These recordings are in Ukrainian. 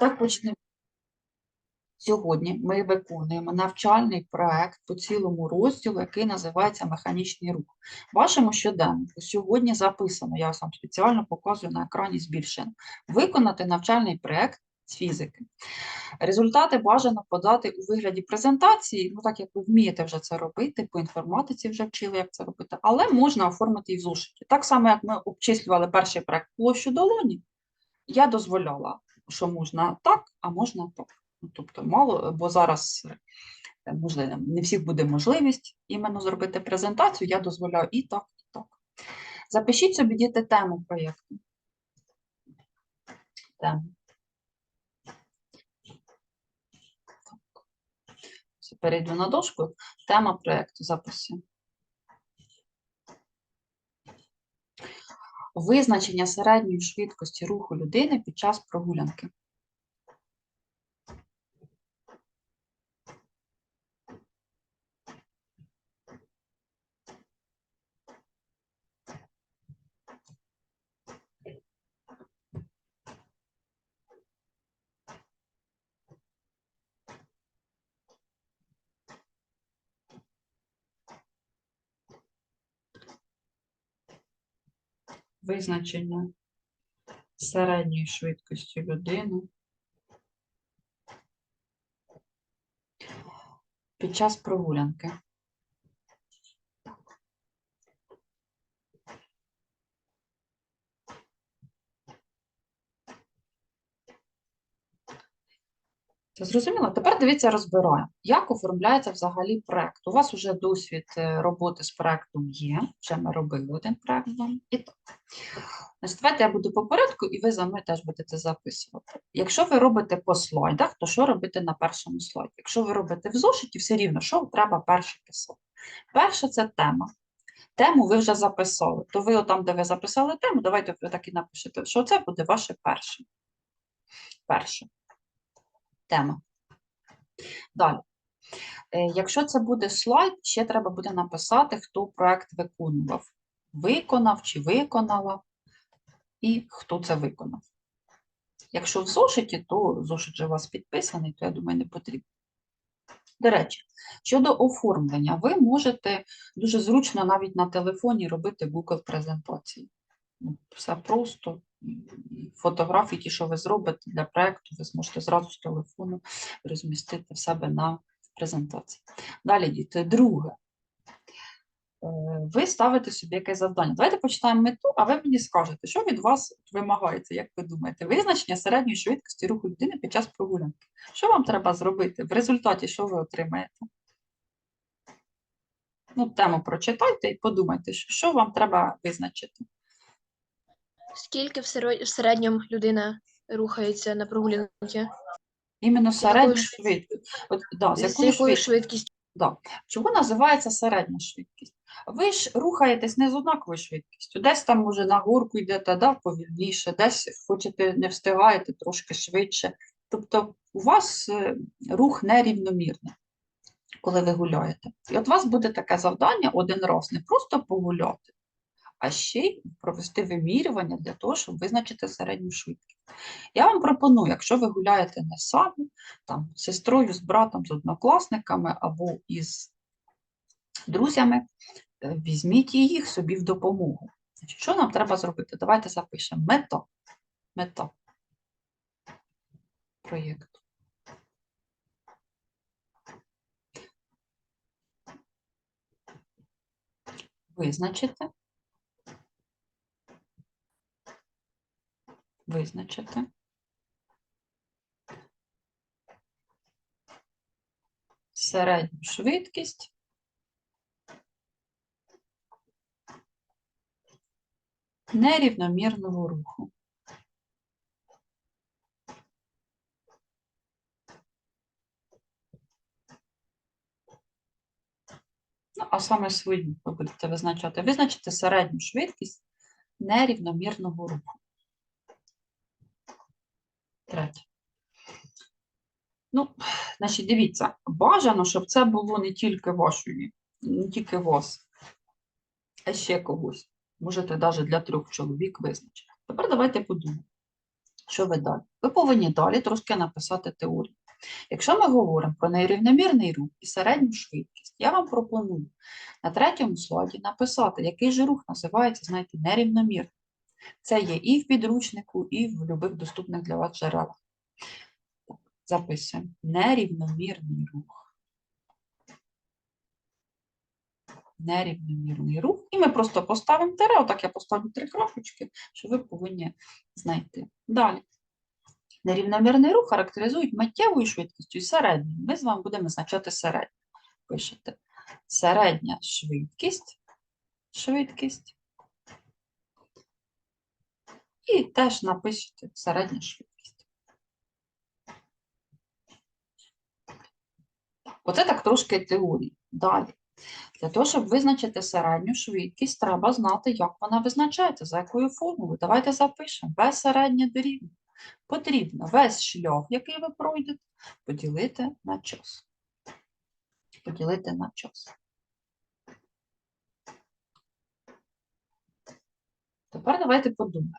Так почнемо. Сьогодні ми виконуємо навчальний проект по цілому розділу, який називається Механічний рух. Вашому щоденнику сьогодні записано, я вам спеціально показую на екрані збільшено, виконати навчальний проект з фізики. Результати бажано подати у вигляді презентації, ну так як ви вмієте вже це робити, по інформатиці вже вчили, як це робити, але можна оформити і в зошиті. Так само, як ми обчислювали перший проект площу долоні, я дозволяла, можна так, а можна так. Ну, Тобто, мало, бо зараз е, можливо, не всіх буде можливість іменно зробити презентацію, я дозволяю і так, і так. Запишіть собі діти тему проєкту. Тему. Так. Перейду на дошку. Тема проєкту записуємо. Визначення середньої швидкості руху людини під час прогулянки. Визначення середньої швидкості людини під час прогулянки. Зрозуміло? Тепер дивіться, розбираємо. Як оформляється взагалі проект? У вас вже досвід е, роботи з проектом є, вже ми робили один проект з вами. І так. Значить, давайте я буду по порядку, і ви за мною теж будете записувати. Якщо ви робите по слайдах, то що робити на першому слайді? Якщо ви робите в зошиті, все рівно, що треба перше писати? Перше це тема. Тему ви вже записали. То ви там, де ви записали тему, давайте ви так і напишете, що це буде ваше перше. Перше. Тема. Далі. Е, Якщо це буде слайд, ще треба буде написати, хто проект виконував. Виконав чи виконала, і хто це виконав. Якщо в зошиті, то зошит же у вас підписаний, то я думаю, не потрібно. До речі, щодо оформлення, ви можете дуже зручно навіть на телефоні робити Google презентації. Ну, Все просто. Фотографії, ті, що ви зробите для проєкту, ви зможете зразу з телефону розмістити в себе на презентації. Далі, діти, друге. Е, Ви ставите собі якесь завдання. Давайте почитаємо мету, а ви мені скажете, що від вас вимагається, як ви думаєте? Визначення середньої швидкості руху людини під час прогулянки. Що вам треба зробити? В результаті що ви отримаєте? Ну, тему прочитайте і подумайте, що вам треба визначити. Скільки в серо- в середньому людина рухається на прогулянці? Іменно швид- швидкість. От, да, з якою швидкістю? швидкістю? Да. Чому називається середня швидкість? Ви ж рухаєтесь не з однаковою швидкістю. Десь там, може, на горку йдете да, повільніше, десь хочете не встигаєте трошки швидше. Тобто у вас е, рух нерівномірний, коли ви гуляєте. І от у вас буде таке завдання один раз не просто погуляти, а ще й провести вимірювання для того, щоб визначити середню швидкість. Я вам пропоную, якщо ви гуляєте не самі, там, з сестрою, з братом, з однокласниками або із друзями, е, візьміть їх собі в допомогу. Що нам треба зробити? Давайте запишемо мета. Мета проєкту. Визначити. Визначити. Середню швидкість нерівномірного руху. Ну, а саме свою ви будете визначати. Визначити середню швидкість нерівномірного руху. Третє. Ну, значить, дивіться, бажано, щоб це було не тільки вашої, не тільки вас, а ще когось. Можете навіть для трьох чоловік визначити. Тепер давайте подумаємо. Що ви далі? Ви повинні далі трошки написати теорію. Якщо ми говоримо про нерівномірний рух і середню швидкість, я вам пропоную на третьому слайді написати, який же рух називається, знаєте, нерівномірним. Це є і в підручнику, і в будь-яких доступних для вас джерелах. Записуємо. Нерівномірний рух. Нерівномірний рух. І ми просто поставимо тире, отак я поставлю три крапочки, що ви повинні знайти. Далі. Нерівномірний рух характеризують миттєвою швидкістю і середньою. Ми з вами будемо визначати середню. Пишете середня швидкість, швидкість. І теж напишете середня швидкість. Оце так трошки теорії. Далі. Для того, щоб визначити середню швидкість, треба знати, як вона визначається, за якою формулою. Давайте запишемо. В середнє дорівнює. Потрібно весь шлях, який ви пройдете, поділити на час. Поділити на час. Тепер давайте подумаємо.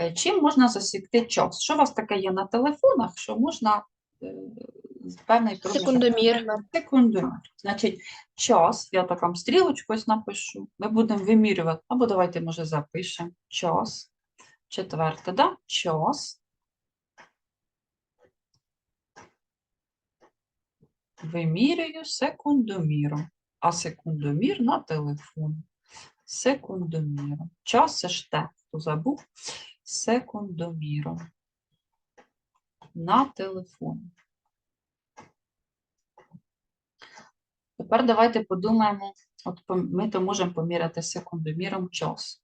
Е, Чим можна засікти час? Що у вас таке є на телефонах, що можна е, певний проміжок Секундомір. Секундомір. Значить, час, я так вам стрілочку ось напишу, ми будемо вимірювати, або давайте, може, запишемо час. Четверте, да? Час. Вимірюю секундоміром, а секундомір на телефон. Секундоміром. Час це ж те, хто забув. Секундоміром. На телефон. Тепер давайте подумаємо, от ми то можемо поміряти секундоміром час.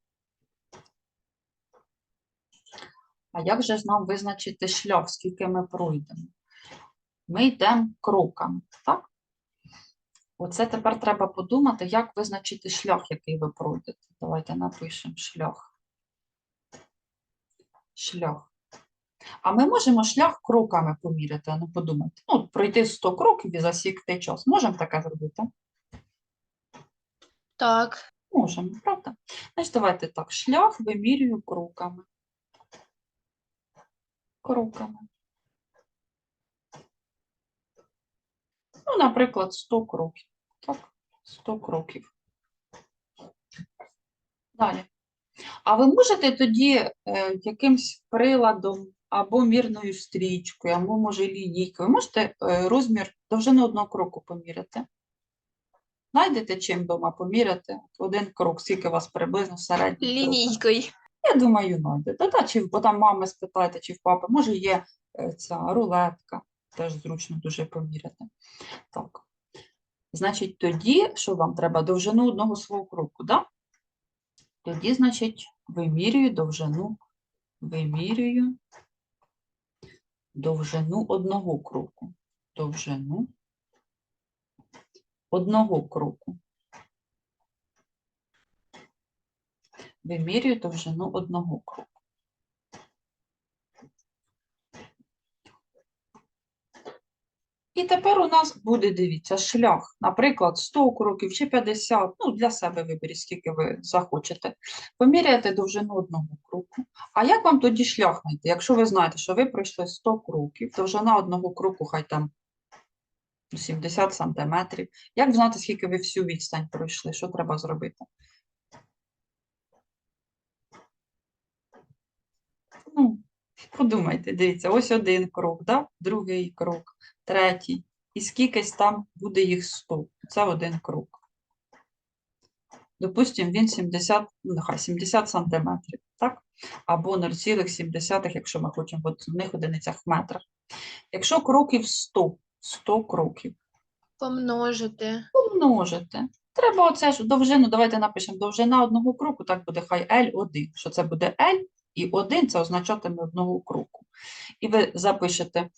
А як же ж нам визначити шлях, скільки ми пройдемо? Ми йдемо кроками, так? Оце тепер треба подумати, як визначити шлях, який ви пройдете. Давайте напишемо шлях. Шлях. А ми можемо шлях кроками поміряти, а ну подумайте. Ну, пройти 100 кроків і засікти час. Можемо таке зробити? Так. Можемо, правда? Значить, давайте так. Шлях вимірюю кроками. Кроками. Ну, наприклад, 100 кроків. Так, 100 кроків. Далі. А ви можете тоді е, якимсь приладом або мірною стрічкою, або, може, лінійкою, ви можете е, розмір довжини одного кроку поміряти? Знайдете чим вдома поміряти? Один крок, скільки у вас приблизно середній? Лінійкою. Я думаю, знайдете. Та, чи, бо там мами спитайте, чи в папи. Може, є е, ця рулетка, теж зручно дуже поміряти. Так. Значить, тоді, що вам треба? Довжину одного свого кроку, да? Тоді, значить, вимірюю довжину, вимірюю довжину одного кроку. Довжину одного кроку. Вимірюю довжину одного кроку. Тепер у нас буде, дивіться, шлях, наприклад, 100 кроків чи 50, ну, для себе виберіть, скільки ви захочете. Поміряєте довжину одного кроку. А як вам тоді шлях знайти? Якщо ви знаєте, що ви пройшли 100 кроків, довжина одного кроку, хай там 70 сантиметрів. Як знати, скільки ви всю відстань пройшли? Що треба зробити? Ну, подумайте, дивіться, ось один крок, да? другий крок, третій. І скількись там буде їх 100. Це один крок. Допустимо, він 70, ну, нехай 70 сантиметрів, так? Або 0,7, якщо ми хочемо в одних одиницях в метрах. Якщо кроків 100, 100 кроків, Помножити. помножити. Треба оце ж довжину, давайте напишемо довжина одного кроку, так буде хай L1, що це буде L, і 1 це означатиме одного кроку. І ви запишете,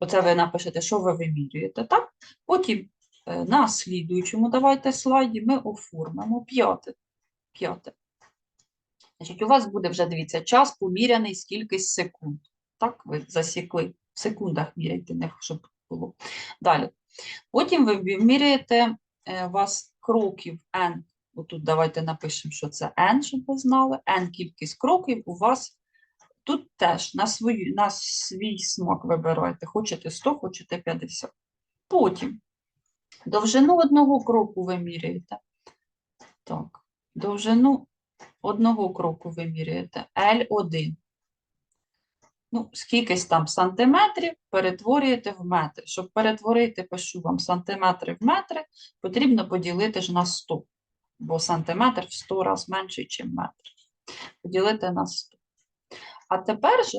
оце ви напишете, що ви вимірюєте, так? Потім е, на слідуючому давайте слайді ми оформимо п'яте. П'яте. Значить, у вас буде вже, дивіться, час поміряний з кількість секунд. Так, ви засікли. В секундах міряйте, не щоб було. Далі. Потім ви виміряєте е, у вас кроків n. Отут давайте напишемо, що це n, щоб ви знали. n кількість кроків у вас тут теж на, свою, на свій смак вибирайте. Хочете 100, хочете 50. Потім довжину одного кроку вимірюєте. Так, довжину одного кроку вимірюєте L1. Ну, скількись там сантиметрів перетворюєте в метри. Щоб перетворити, пишу вам сантиметри в метри, потрібно поділити ж на 100, бо сантиметр в 100 разів менший, ніж метр. Поділити на 100. А тепер же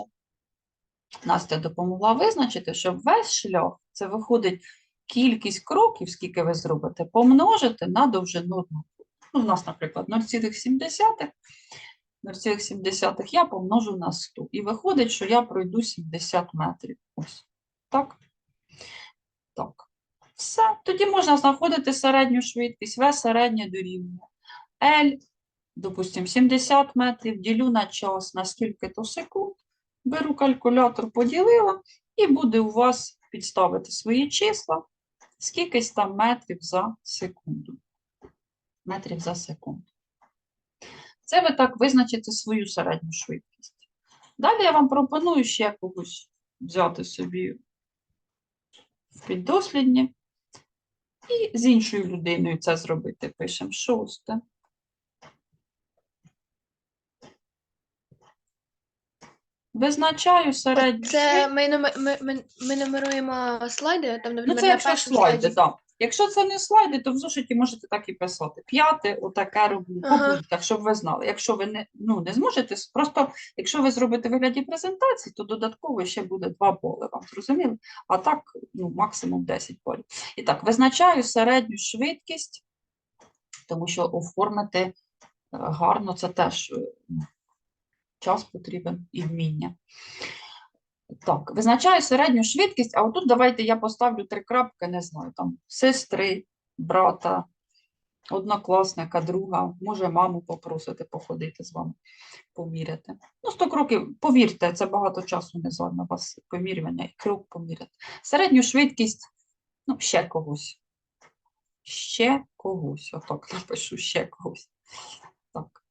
Настя допомогла визначити, щоб весь шлях, це виходить кількість кроків, скільки ви зробите, помножити на довжину одного. Ну, у нас, наприклад, 0,7. 0,7 я помножу на 100. І виходить, що я пройду 70 метрів. Ось. Так? Так. Все. Тоді можна знаходити середню швидкість. В середнє дорівнює. L, допустимо, 70 метрів, ділю на час, на скільки то секунд. Беру калькулятор, поділила, і буде у вас підставити свої числа. Скількись там метрів за секунду. Метрів за секунду. Це ви так визначите свою середню швидкість. Далі я вам пропоную ще когось взяти собі в піддослідні і з іншою людиною це зробити. Пишемо шосте. Визначаю середню Це ми, номе- ми, ми, ми нумеруємо слайди, там, Ну, наприклад, це на якщо першому слайди, так. Якщо це не слайди, то в зошиті можете так і писати. П'яте, отаке роблю, Ага. пунктах, щоб ви знали. Якщо ви не, ну, не зможете, просто якщо ви зробите вигляді презентації, то додатково ще буде 2 боли, вам зрозуміли? А так, ну, максимум 10 болів. І так, визначаю середню швидкість, тому що оформити е, гарно це теж е, ну, час потрібен і вміння. Так, визначаю середню швидкість, а отут давайте я поставлю три крапки, не знаю, там сестри, брата, однокласника, друга, може маму попросити походити з вами, поміряти. Ну, 100 кроків, повірте, це багато часу не займе вас помірювання і крок поміряти. Середню швидкість, ну, ще когось. Ще когось, отак напишу, ще когось. Так.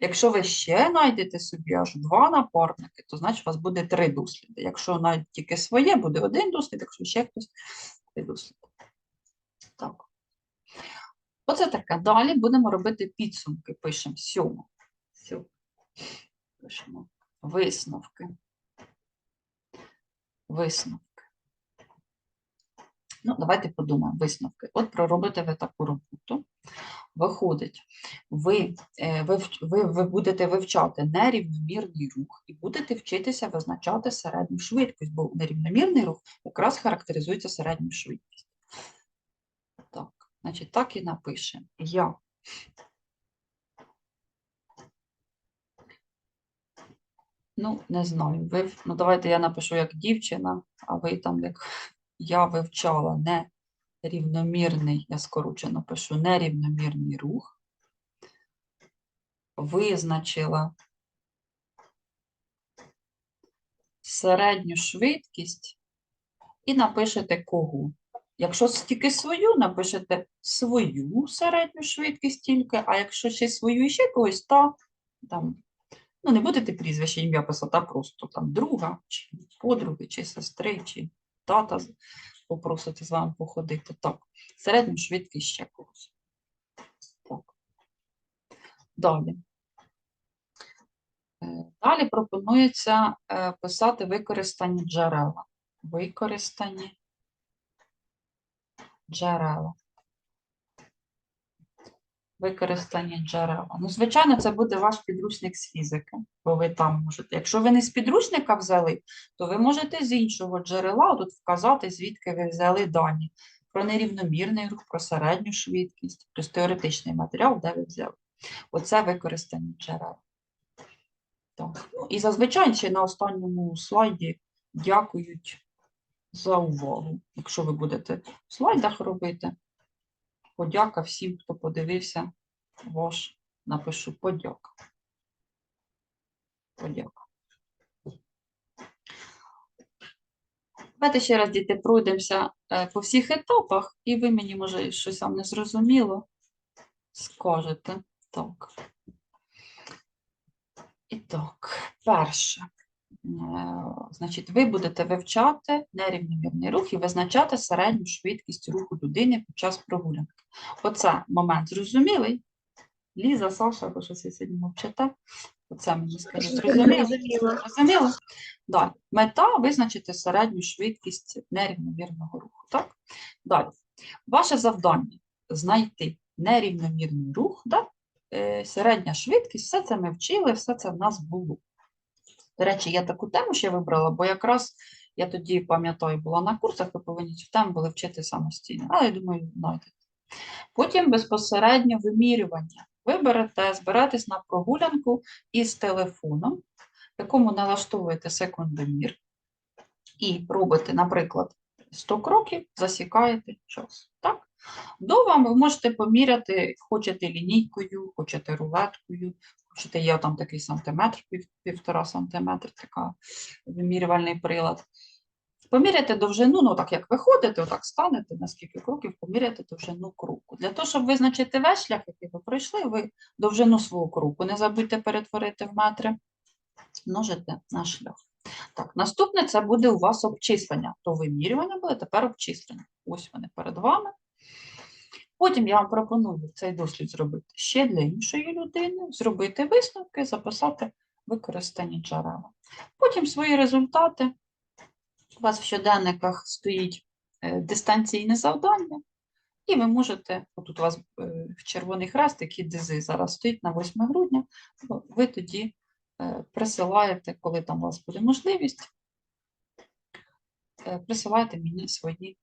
Якщо ви ще знайдете собі аж два напарники, то значить у вас буде три досліди. Якщо навіть тільки своє, буде один дослід, якщо ще хтось три досліди. Так. Оце таке. Далі будемо робити підсумки. Пишемо сьому. Пишемо висновки. Висновки. Ну, давайте подумаємо. Висновки. От проробите ви таку роботу. Виходить, ви, е, ви, ви, будете вивчати нерівномірний рух і будете вчитися визначати середню швидкість, бо нерівномірний рух якраз характеризується середньою швидкістю. Так, значить, так і напишемо. Я Ну, не знаю. Ви, ну, давайте я напишу як дівчина, а ви там як я вивчала нерівномірний, я скорочено пишу нерівномірний рух. Визначила середню швидкість і напишете кого. Якщо тільки свою, напишете свою середню швидкість тільки, а якщо ще свою і ще когось, то там Ну, не будете прізвище, ім'я писати, а просто там друга, чи подруги, чи сестри, чи тата попросити з вами походити. Так, середню швидкість ще когось. Так. Далі. Е, Далі пропонується е, писати використані джерела. Використані джерела. Використані джерела. Ну, звичайно, це буде ваш підручник з фізики, бо ви там можете. Якщо ви не з підручника взяли, то ви можете з іншого джерела тут вказати, звідки ви взяли дані про нерівномірний рух, про середню швидкість, тобто теоретичний матеріал, де ви взяли. Оце використані джерела. Так. Ну, і зазвичай ще на останньому слайді дякують за увагу. Якщо ви будете в слайдах робити, подяка всім, хто подивився ваш, напишу подяка. Подяка. Давайте ще раз, діти, пройдемося е, по всіх етапах, і ви мені, може, щось вам не зрозуміло, скажете. Так. І так, перше. Значить, ви будете вивчати нерівномірний рух і визначати середню швидкість руху людини під час прогулянки. Оце момент зрозумілий? Ліза, Саша, ви щось сьогодні мовчите. Оце мені. Зрозуміло? Зрозуміло. Зрозуміло? Далі. Мета визначити середню швидкість нерівномірного руху. Так? Далі. Ваше завдання знайти нерівномірний рух, да? е, середня швидкість, все це ми вчили, все це в нас було. До речі, я таку тему ще вибрала, бо якраз я тоді пам'ятаю, була на курсах, ви повинні цю тему були вчити самостійно. Але я думаю, знайдете. Потім безпосередньо вимірювання. Ви берете, зберетесь на прогулянку із телефоном, якому налаштовуєте секундомір, і робите, наприклад, 100 кроків, засікаєте час. Так? До вам ви можете поміряти, хочете лінійкою, хочете рулеткою, хочете, є там такий сантиметр, пів, півтора сантиметр, така вимірювальний прилад. Поміряйте довжину, ну так як ви ходите, отак станете, на скільки кроків, поміряйте довжину кроку. Для того, щоб визначити весь шлях, який ви пройшли, ви довжину свого кроку. Не забудьте перетворити в метри, множите на шлях. Так, наступне це буде у вас обчислення. То вимірювання буде тепер обчислення. Ось вони перед вами. Потім я вам пропоную цей дослід зробити ще для іншої людини, зробити висновки, записати використані джерела. Потім свої результати. У вас в щоденниках стоїть е, дистанційне завдання, і ви можете, отут у вас е, червоний хрестик і дизи зараз стоїть на 8 грудня, ви тоді е, присилаєте, коли там у вас буде можливість, присилаєте мені свої